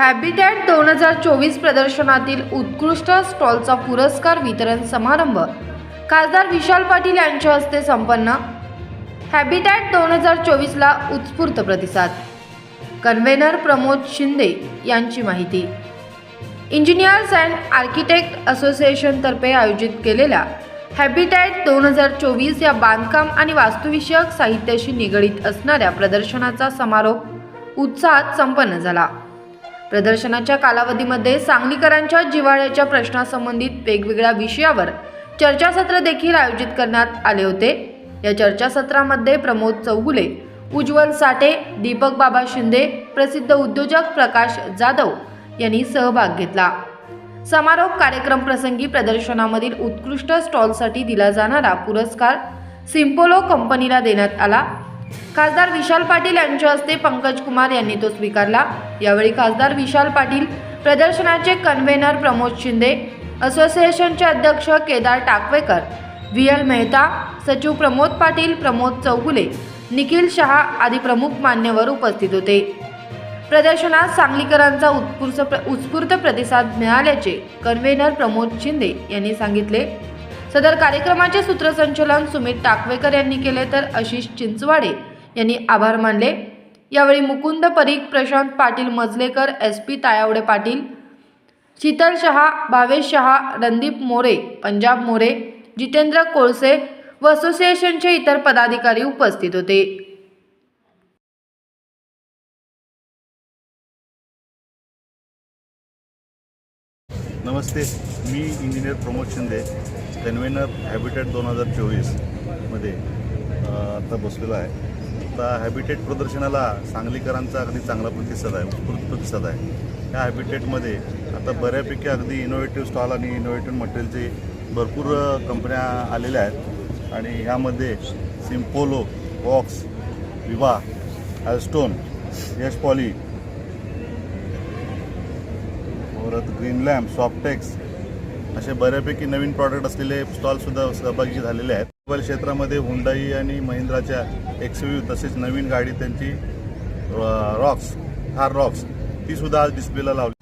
Habitat दोन हजार चोवीस प्रदर्शनातील उत्कृष्ट स्टॉलचा पुरस्कार वितरण समारंभ. खासदार विशाल पाटील यांच्या हस्ते संपन्न. हॅबिटॅट दोन हजार चोवीसला उत्स्फूर्त प्रतिसाद. कन्व्हेनर प्रमोद शिंदे यांची माहिती. इंजिनियर्स अँड आर्किटेक्ट असोसिएशनतर्फे आयोजित केलेल्या हॅबिटॅट दोन हजार चोवीस या बांधकाम आणि वास्तुविषयक साहित्याशी निगडीत असणाऱ्या प्रदर्शनाचा समारोप उत्साहात संपन्न झाला. प्रदर्शनाच्या कालावधीमध्ये सांगलीकरांच्या जिव्हाळ्याच्या प्रश्नासंबंधित वेगवेगळ्या विषयावर चर्चासत्र देखील आयोजित करण्यात आले होते. या चर्चासत्रामध्ये प्रमोद चौगुले उज्ज्वल साठे दीपक बाबा शिंदे प्रसिद्ध उद्योजक प्रकाश जाधव यांनी सहभाग घेतला. समारोप कार्यक्रम प्रसंगी प्रदर्शनामधील उत्कृष्ट स्टॉलसाठी दिला जाणारा पुरस्कार सिम्पोलो कंपनीला देण्यात आला. खासदार विशाल पाटील यांच्या हस्ते पंकज कुमार यांनी तो स्वीकारला. यावेळी खासदार विशाल पाटील प्रदर्शनाचे कन्व्हेनर प्रमोद शिंदे असोसिएशनचे अध्यक्ष केदार टाकवेकर व्ही एल मेहता सचिव प्रमोद पाटील प्रमोद चौगुले निखिल शहा आदी प्रमुख मान्यवर उपस्थित होते. प्रदर्शनात सांगलीकरांचा उत्स्फूर्त प्र उत्स्फूर्त प्रतिसाद मिळाल्याचे कन्व्हेनर प्रमोद शिंदे यांनी सांगितले. सदर कार्यक्रमाचे सूत्रसंचलन सुमित टाकवेकर यांनी केले तर आशिष चिंचवाडे यांनी आभार मानले. यावेळी मुकुंद परीख प्रशांत पाटील मजलेकर एस पी तायावडे पाटील शीतल शहा भावेश शहा रणदीप मोरे पंजाब मोरे जितेंद्र कोळसे व असोसिएशनचे इतर पदाधिकारी उपस्थित होते. नमस्ते मी engineer Pramod Shinde. Convener habitat दोन हजार चोवीसमध्ये आता बसलेलो आहे. आता हॅबिटेट प्रदर्शनाला सांगलीकरांचा अगदी चांगला प्रतिसाद आहे उत्कृष्ट प्रतिसाद आहे. या हॅबिटेटमध्ये आता बऱ्यापैकी अगदी इनोव्हेटिव्ह स्टॉल आणि इनोव्हेटिव्ह मटेरियलचे भरपूर कंपन्या आलेल्या आहेत. आणि ह्यामध्ये Simpolo Vox Viva Alstone Yash Poly परत ग्रीन लॅम्प सॉफ्टेक्स असे बऱ्यापैकी नवीन प्रॉडक्ट असलेले स्टॉलसुद्धा सहभागी झालेले आहेत. मोबाईल क्षेत्रामध्ये हुंडाई आणि महिंद्राच्या एक्सव्यू तसेच नवीन गाडी त्यांची रॉक्स थार रॉक्स तीसुद्धा आज डिस्प्लेला लावली.